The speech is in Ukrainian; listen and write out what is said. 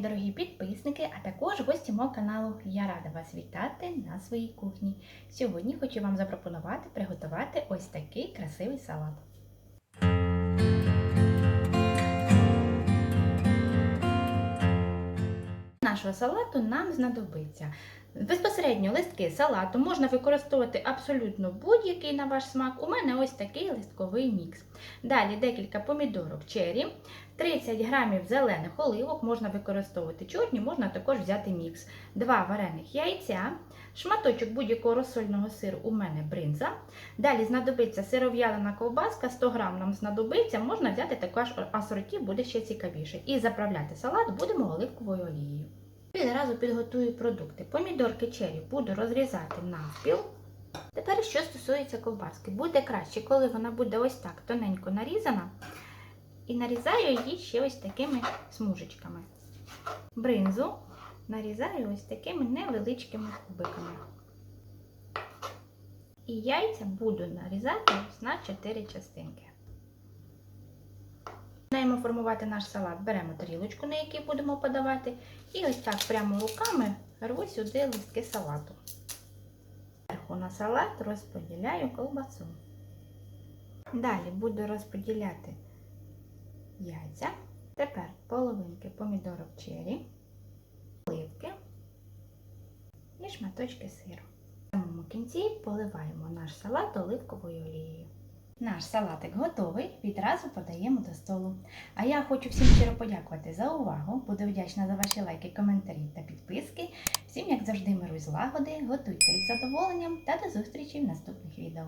дорогі підписники, а також гості мого каналу. Я рада вас вітати на своїй кухні. Сьогодні хочу вам запропонувати приготувати ось такий красивий салат. Нашого салату нам знадобиться безпосередньо листки салату. Можна використовувати абсолютно будь-який на ваш смак. У мене ось такий листковий мікс. Далі декілька помідорок чері, 30 грамів зелених оливок, можна використовувати чорні, можна також взяти мікс, 2 варених яйця, шматочок будь-якого розсольного сиру у мене бринза. Далі знадобиться сиров'ялина ковбаска, 100 грам нам знадобиться, можна взяти також асорті, буде ще цікавіше. І заправляти салат будемо оливковою олією. Відразу підготую продукти. Помідорки чері буду розрізати навпіл. Тепер, що стосується ковбаски, буде краще, коли вона буде ось так тоненько нарізана. І нарізаю її ще ось такими смужечками. Бринзу нарізаю ось такими невеличкими кубиками. І яйця буду нарізати на 4 частинки. Починаємо формувати наш салат. Беремо тарілочку, на якій будемо подавати, і ось так прямо руками рву сюди листки салату. Зверху на салат розподіляю ковбасу. Далі буду розподіляти яйця. Тепер половинки помідорок чері, оливки і шматочки сиру. В самому кінці поливаємо наш салат оливковою олією. Наш салатик готовий, відразу подаємо до столу. А я хочу всім щиро подякувати за увагу. Буду вдячна за ваші лайки, коментарі та підписки. Всім, як завжди, миру і злагоди, готуйте із задоволенням та до зустрічі в наступних відео.